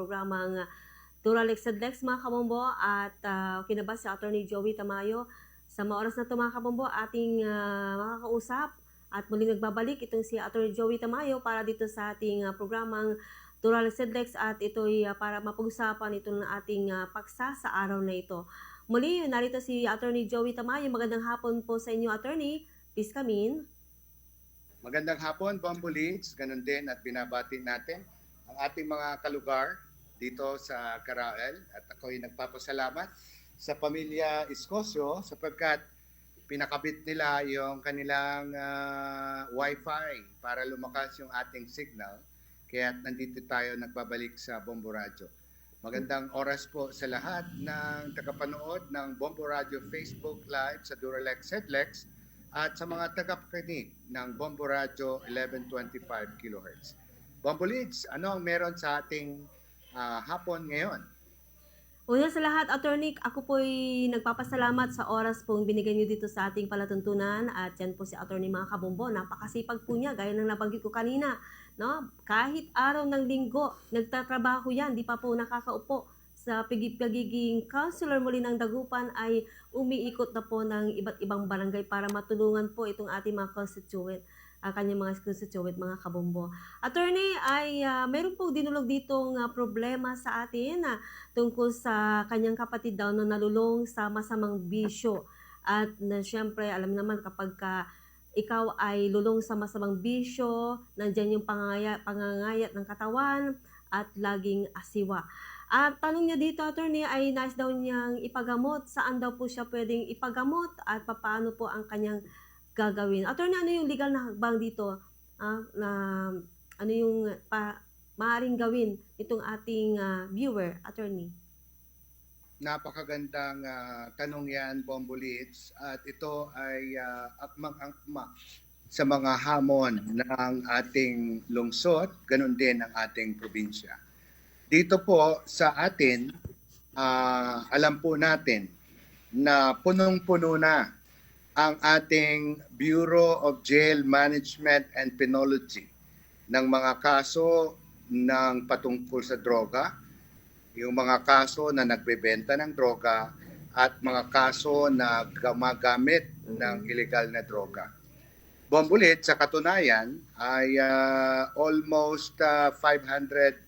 programang Duralex Sedlex mga kabombo at uh, kinabas si Attorney Joey Tamayo. Sa mga oras na ito mga kabombo, ating ah, makakausap at muling nagbabalik itong si Attorney Joey Tamayo para dito sa ating ah, programang Duralex Sedlex at ito'y ah, para mapag-usapan itong ating ah, paksa sa araw na ito. Muli, narito si Attorney Joey Tamayo. Magandang hapon po sa inyo, Attorney. Please come in. Magandang hapon, Bombo Leads. Ganun din at binabati natin ang ating mga kalugar dito sa Karael. At ako'y nagpapasalamat sa pamilya Escosio sapagkat pinakabit nila yung kanilang ah, Wi-Fi para lumakas yung ating signal. Kaya nandito tayo nagbabalik sa Bombo Radio. Magandang oras po sa lahat ng tagapanood ng Bombo Radio Facebook Live sa Duralex Headlex at sa mga tagapakinig ng Bombo Radio 1125 kHz. Bombo Leads, ano ang meron sa ating ah, hapon ngayon? Una sa lahat, Attorney, ako po'y nagpapasalamat sa oras pong binigay niyo dito sa ating palatuntunan at yan po si Attorney mga kabombo. Napakasipag po niya, gaya ng nabanggit ko kanina. No? Kahit araw ng linggo, nagtatrabaho yan, di pa po nakakaupo sa pagiging counselor muli ng Dagupan ay umiikot na po ng iba't ibang barangay para matulungan po itong ating mga constituent ang kanyang mga constituent, mga kabombo. Attorney, ay ah, meron po dinulog ditong ah, problema sa atin na tungkol sa kanyang kapatid daw na nalulong sa masamang bisyo. At na siyempre, alam naman kapag ka ikaw ay lulong sa masamang bisyo, nandyan yung pangangaya, pangangayat ng katawan at laging asiwa. At tanong niya dito, attorney, ay nais daw niyang ipagamot. Saan daw po siya pwedeng ipagamot at paano po ang kanyang gagawin. Attorney, ano yung legal na hakbang dito? Ah, na ano yung pa, maaaring gawin itong ating ah, viewer, attorney? Napakagandang ah, tanong yan, Bombo Leads. At ito ay ah, akmang-akma sa mga hamon ng ating lungsod, ganun din ang ating probinsya. Dito po sa atin, ah, alam po natin na punong-puno na ang ating Bureau of Jail Management and Penology ng mga kaso ng patungkol sa droga, yung mga kaso na nagbebenta ng droga at mga kaso na gumagamit ng illegal na droga. Bombulit, sa katunayan, ay ah, almost ah, 500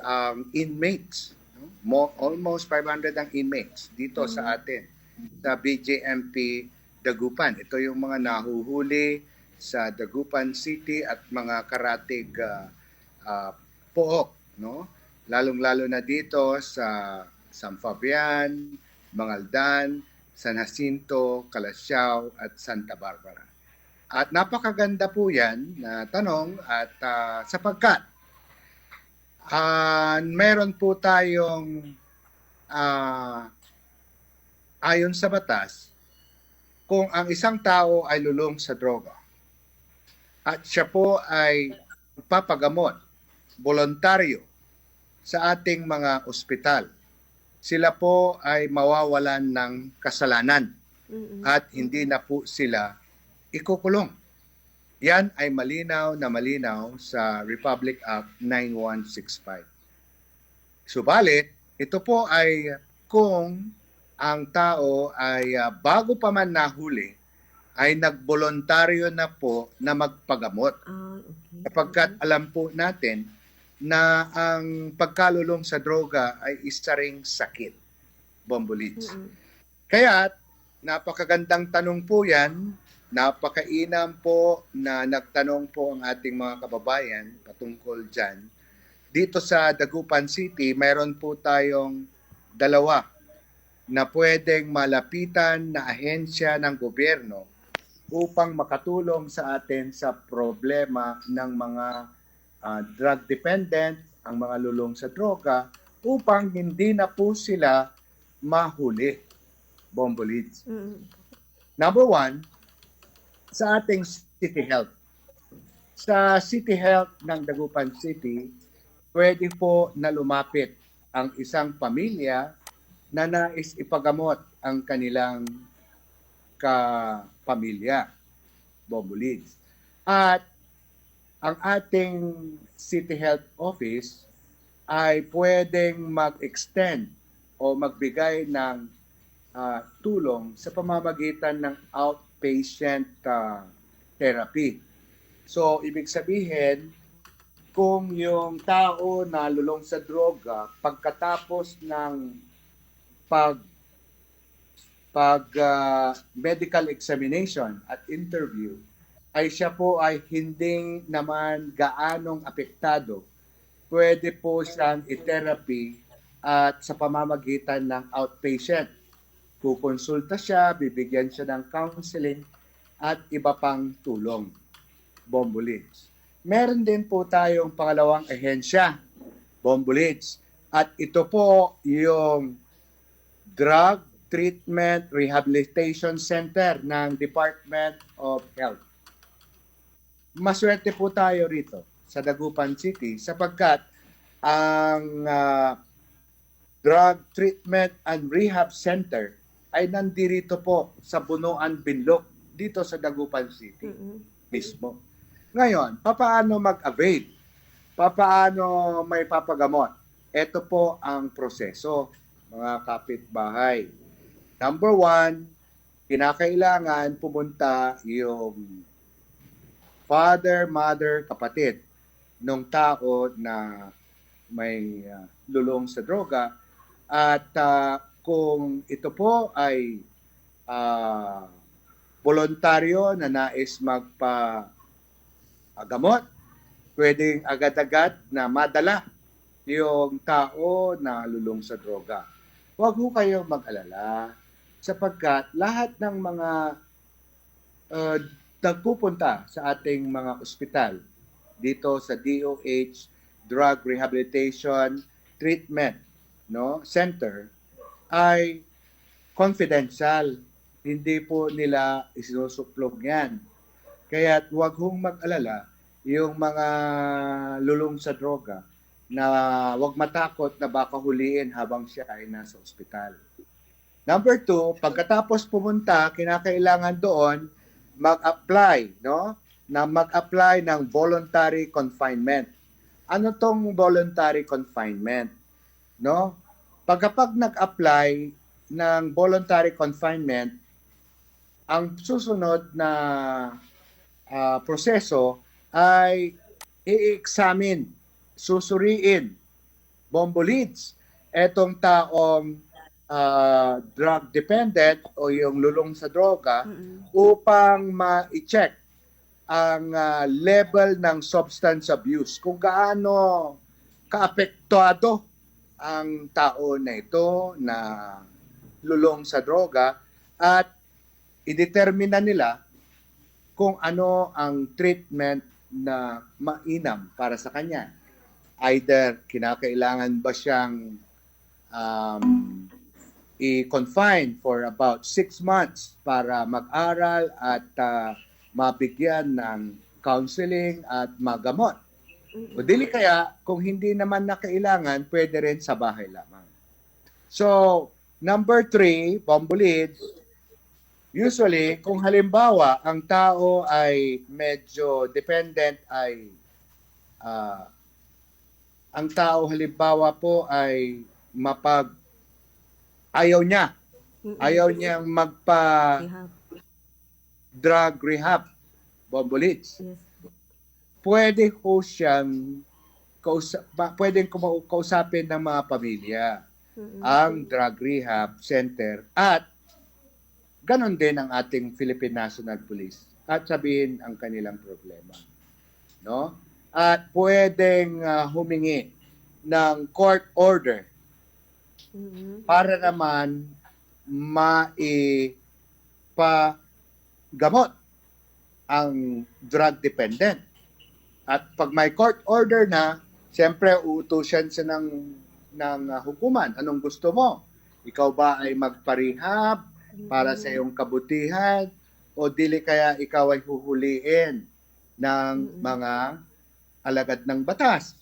um, inmates. no? Mo, almost 500 ang inmates dito sa atin, sa BJMP Dagupan. Ito yung mga nahuhuli sa Dagupan City at mga karatig ah, ah, pook, no? Lalong-lalo na dito sa San Fabian, Mangaldan, San Jacinto, Calasiao at Santa Barbara. At napakaganda po yan na tanong at ah, sapagkat ah, meron po tayong ah, ayon sa batas kung ang isang tao ay lulong sa droga at siya po ay papagamot voluntaryo sa ating mga ospital, sila po ay mawawalan ng kasalanan at hindi na po sila ikukulong. Yan ay malinaw na malinaw sa Republic Act 9165. Subalit, ito po ay kung ang tao ay ah, bago pa man nahuli, ay nagbolontaryo na po na magpagamot. Ah, okay. Sapagkat alam po natin na ang pagkalulong sa droga ay isa ring sakit, bombolits. Mm-mm. Kaya napakagandang tanong po yan, napakainam po na nagtanong po ang ating mga kababayan patungkol dyan. Dito sa Dagupan City, mayroon po tayong dalawa na pwedeng malapitan na ahensya ng gobyerno upang makatulong sa atin sa problema ng mga ah, drug dependent, ang mga lulong sa droga, upang hindi na po sila mahuli. Bombolids. Mm-mm. Number one, sa ating City Health. Sa City Health ng Dagupan City, pwede po na lumapit ang isang pamilya na nais ipagamot ang kanilang kapamilya, Bobulids. At ang ating City Health Office ay pwedeng mag-extend o magbigay ng ah, tulong sa pamamagitan ng outpatient ah, therapy. So, ibig sabihin, kung yung tao na lulong sa droga, pagkatapos ng pag pag ah, medical examination at interview, ay siya po ay hindi naman gaanong apektado, pwede po siyang i-therapy at sa pamamagitan ng outpatient. Kukonsulta siya, bibigyan siya ng counseling at iba pang tulong. Bombolits. Meron din po tayong pangalawang ahensya, Bombolits. At ito po yung Drug Treatment Rehabilitation Center ng Department of Health. Maswerte po tayo rito sa Dagupan City sapagkat ang ah, Drug Treatment and Rehab Center ay nandirito po sa Bunuan Binlok dito sa Dagupan City Mm-mm. mismo. Ngayon, papaano mag-avail? Papaano may papagamot? Ito po ang proseso, mga kapitbahay. Number one, kinakailangan pumunta yung father, mother, kapatid ng tao na may ah, lulong sa droga at ah, kung ito po ay ah, voluntaryo na nais magpa gamot, pwedeng agad-agad na madala yung tao na lulong sa droga. Huwag ho kayong mag-alala sapagkat lahat ng mga uh, nagpupunta sa ating mga ospital dito sa DOH Drug Rehabilitation Treatment no Center ay confidential. Hindi po nila isinusuplog yan. Kaya huwag hong mag-alala yung mga lulong sa droga na huwag matakot na baka huliin habang siya ay nasa ospital. Number two, pagkatapos pumunta, kinakailangan doon mag-apply, no? Na mag-apply ng voluntary confinement. Ano tong voluntary confinement? No? Pagkapag nag-apply ng voluntary confinement, ang susunod na ah, proseso ay i-examine, susuriin, bombo leads, etong taong ah, drug dependent o yung lulong sa droga Mm-mm. upang ma-check ang ah, level ng substance abuse, kung gaano kaapektado ang tao na ito na lulong sa droga at idetermina nila kung ano ang treatment na mainam para sa kanya. Either kinakailangan ba siyang um, i-confine for about six months para mag-aral at ah, mabigyan ng counseling at magamot. O dili kaya, kung hindi naman na kailangan, pwede rin sa bahay lamang. So, number three, bombolid, usually, kung halimbawa, ang tao ay medyo dependent ay, ah, ang tao halimbawa po ay mapag, ayaw niya, ayaw niyang magpa drug rehab, bombolits. Yes. pwede ko siyang kausa- pa- pwedeng kausapin ng mga pamilya ang drug rehab center at ganon din ang ating Philippine National Police at sabihin ang kanilang problema. No? At pwedeng ah, humingi ng court order Mm-mm. para naman maipagamot ang drug dependent. At pag may court order na, siyempre uutusan siya ng, ng uh, hukuman. Anong gusto mo? Ikaw ba ay magparehab para sa iyong kabutihan o dili kaya ikaw ay huhuliin ng mga alagad ng batas?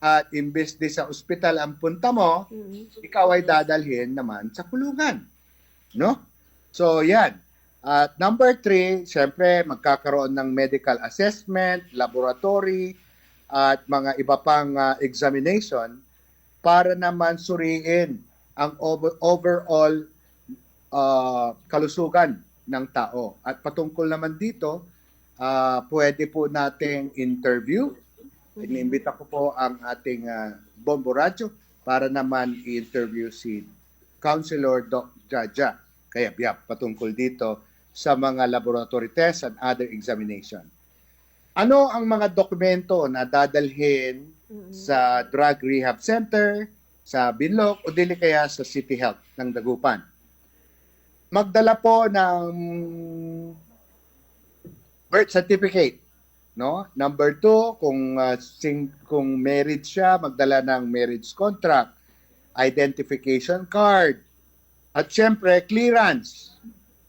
At imbes di sa ospital ang punta mo, Mm-mm. ikaw ay dadalhin naman sa kulungan. No? So, yan. At number three, syempre, magkakaroon ng medical assessment, laboratory, at mga iba pang ah, examination para naman suriin ang over- overall ah, kalusugan ng tao. At patungkol naman dito, ah, pwede po nating interview. Inimbita ko po ang ating ah, Bombo Radio para naman i-interview si Councilor Doc Jaja kaya biyak patungkol dito sa mga laboratory tests and other examination. Ano ang mga dokumento na dadalhin sa Drug Rehab Center, sa Binlok o dili kaya sa City Health ng Dagupan? Magdala po ng birth certificate, no? Number two, kung uh, sing, kung married siya, magdala ng marriage contract, identification card, at syempre clearance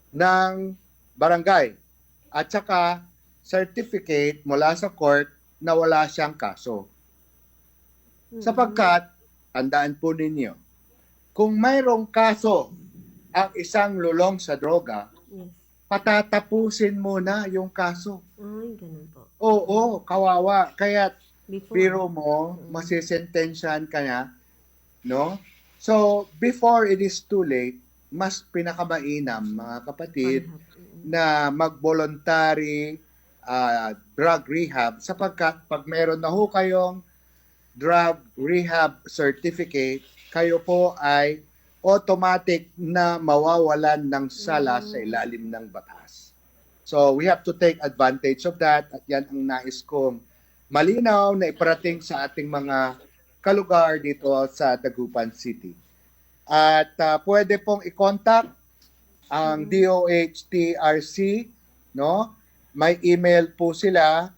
ng barangay. At saka certificate mula sa court na wala siyang kaso. Mm-mm. Sapagkat, tandaan po ninyo, kung mayroong kaso ang isang lulong sa droga, Patatapusin muna yung kaso. Ay, ganun po. Oo, kawawa. Kaya Before. biro mo, masisentensyahan ka na, no? So, before it is too late, mas pinakamainam, mga kapatid. Mm-mm. na mag-voluntary ah, drug rehab sapagkat pag meron na ho kayong drug rehab certificate, kayo po ay automatic na mawawalan ng sala Mm. sa ilalim ng batas. So we have to take advantage of that at yan ang nais kong malinaw na iparating sa ating mga kalugar dito sa Dagupan City. At ah, pwede pong i-contact ang DOHTRC, no? May email po sila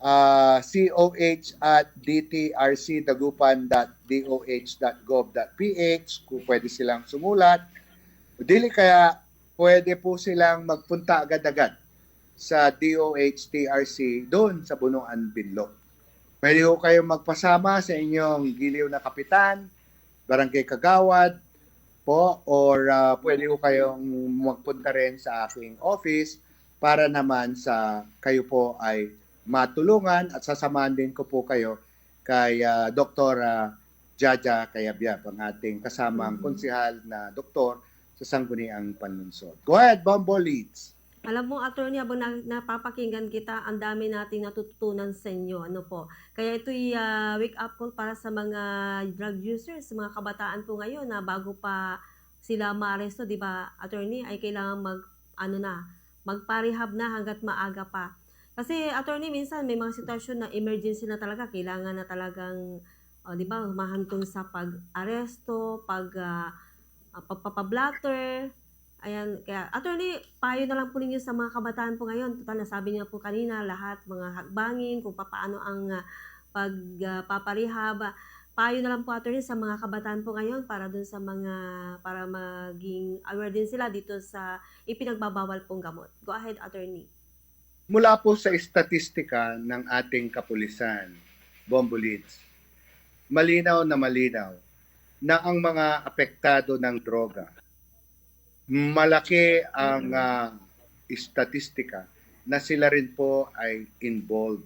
uh, coh at dtrcdagupan.doh.gov.ph kung pwede silang sumulat. Dili kaya pwede po silang magpunta agad-agad sa DOHTRC doon sa Bunuan Binlog. Pwede ho kayong magpasama sa inyong giliw na kapitan, barangay kagawad, po or ah, pwede ko kayong magpunta rin sa aking office para naman sa kayo po ay matulungan at sasamahan din ko po kayo kay ah, Dr. ah, Jaja Kayabyab, ang ating kasamang Mhm. konsihal na doktor sa Sangguniang Panlunsod. Go ahead, Bombo Leads. Alam mo, attorney, habang na, napapakinggan kita, ang dami nating natututunan sa inyo. Ano po? Kaya ito'y ah, wake up call para sa mga drug users, mga kabataan po ngayon na bago pa sila maaresto, di ba, attorney, ay kailangan mag, ano na, magparehab na hanggat maaga pa. Kasi, attorney, minsan may mga sitwasyon na emergency na talaga, kailangan na talagang, oh, di ba, mahantong sa pag-aresto, pag, ah, ah, pagpapablatter, Ayan, kaya attorney, payo na lang po ninyo sa mga kabataan po ngayon. Total, nasabi niyo po kanina, lahat mga hakbangin, kung paano ang uh, pagpaparehab. payo na lang po attorney sa mga kabataan po ngayon para dun sa mga, para maging aware din sila dito sa ipinagbabawal pong gamot. Go ahead, attorney. Mula po sa estatistika ng ating kapulisan, Bombo Leads, malinaw na malinaw na ang mga apektado ng droga, malaki ang ah, estatistika na sila rin po ay involved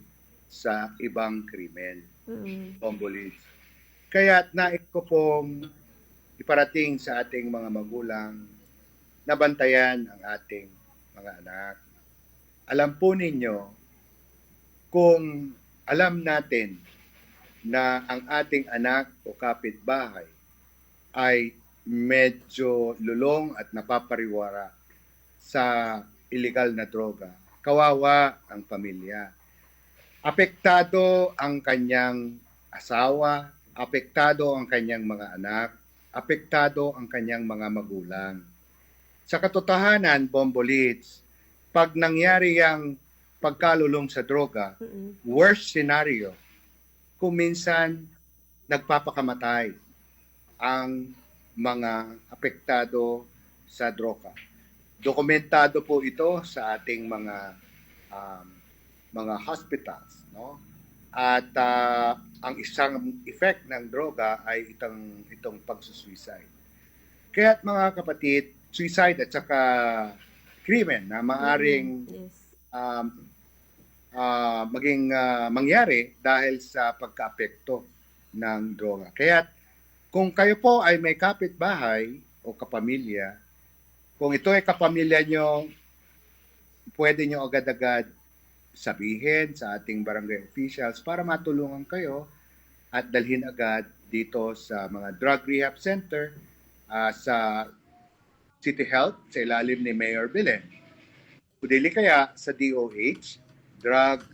sa ibang krimen, Mm-mm. Bombo Leads. Kaya nais ko pong iparating sa ating mga magulang na bantayan ang ating mga anak. Alam po ninyo kung alam natin na ang ating anak o kapitbahay ay medyo lulong at napapariwara sa illegal na droga, kawawa ang pamilya. Apektado ang kanyang asawa, apektado ang kanyang mga anak, apektado ang kanyang mga magulang. Sa katotohanan, Bombolits, pag nangyari ang pagkalulong sa droga, Mm-mm. worst scenario, kung minsan nagpapakamatay ang mga apektado sa droga. Dokumentado po ito sa ating mga um, mga hospitals, no? At ah, ang isang effect ng droga ay itong itong pagsusuicide. Kaya mga kapatid, suicide at saka krimen na maaring Mm-mm. Yes. um, ah, maging ah, mangyari dahil sa pagkaapekto ng droga. Kaya kung kayo po ay may kapitbahay o kapamilya, kung ito ay kapamilya nyo, pwede nyo agad-agad sabihin sa ating barangay officials para matulungan kayo at dalhin agad dito sa mga drug rehab center ah, sa City Health sa ilalim ni Mayor Belen. Kudili kaya sa DOH, Drug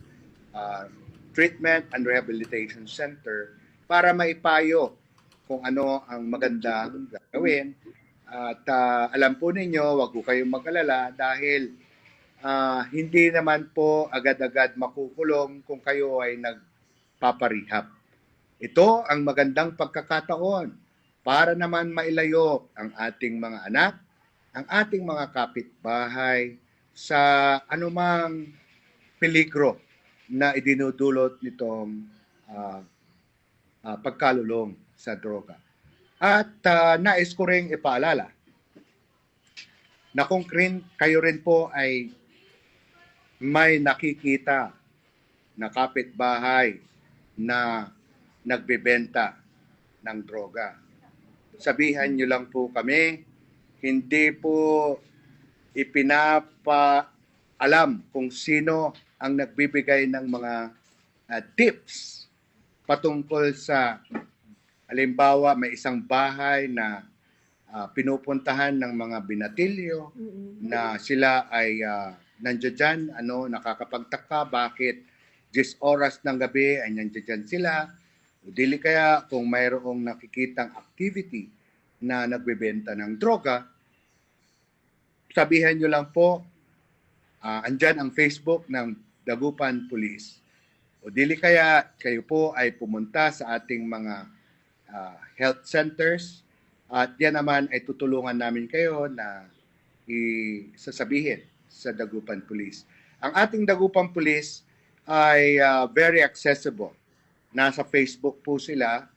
ah, Treatment and Rehabilitation Center para maipayo kung ano ang magandang gagawin. At ah, alam po ninyo, wag po kayong mag-alala dahil ah, hindi naman po agad-agad makukulong kung kayo ay nagpaparehab. Ito ang magandang pagkakataon para naman mailayo ang ating mga anak, ang ating mga kapitbahay sa anumang peligro na idinudulot nitong ah, ah, pagkalulong sa droga. At ah, nais ko rin ipaalala na kung rin, kayo rin po ay may nakikita na kapitbahay na nagbebenta ng droga. Sabihan nyo lang po kami, hindi po ipinapaalam kung sino ang nagbibigay ng mga ah, tips patungkol sa halimbawa may isang bahay na ah, pinupuntahan ng mga binatilyo na sila ay uh, nandiyan dyan, ano, nakakapagtaka bakit 10 oras ng gabi ay nandiyan dyan sila. O dili kaya kung mayroong nakikitang activity na nagbebenta ng droga, sabihan nyo lang po, ah, andyan ang Facebook ng Dagupan Police. O dili kaya kayo po ay pumunta sa ating mga ah, health centers at yan naman ay tutulungan namin kayo na isasabihin sa Dagupan Police. Ang ating Dagupan Police ay ah, very accessible. Nasa Facebook po sila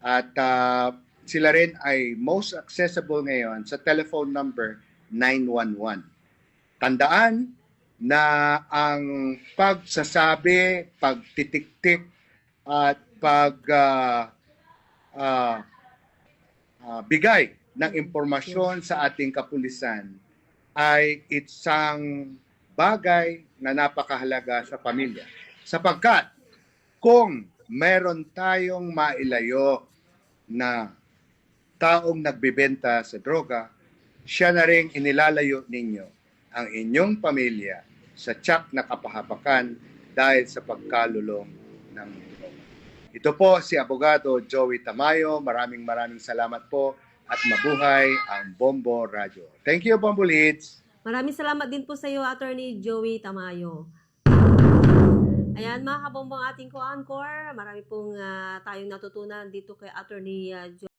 at ah, sila rin ay most accessible ngayon sa telephone number 911. Tandaan na ang pagsasabi, pagtitiktik at pag ah, ah, ah, bigay ng impormasyon sa ating kapulisan ay isang bagay na napakahalaga sa pamilya. Sapagkat kung meron tayong mailayo na taong nagbebenta sa droga, siya na rin inilalayo ninyo ang inyong pamilya sa tiyak na kapahapakan dahil sa pagkalulong ng droga. Ito po si Abogado Joey Tamayo. Maraming maraming salamat po at mabuhay ang Bombo Radio. Thank you, Bombo Leads. Maraming salamat din po sa iyo, Attorney Joey Tamayo. Ayan mga kabombong ating ko-encore. Marami pong ah, tayong natutunan dito kay Attorney ah, Jo-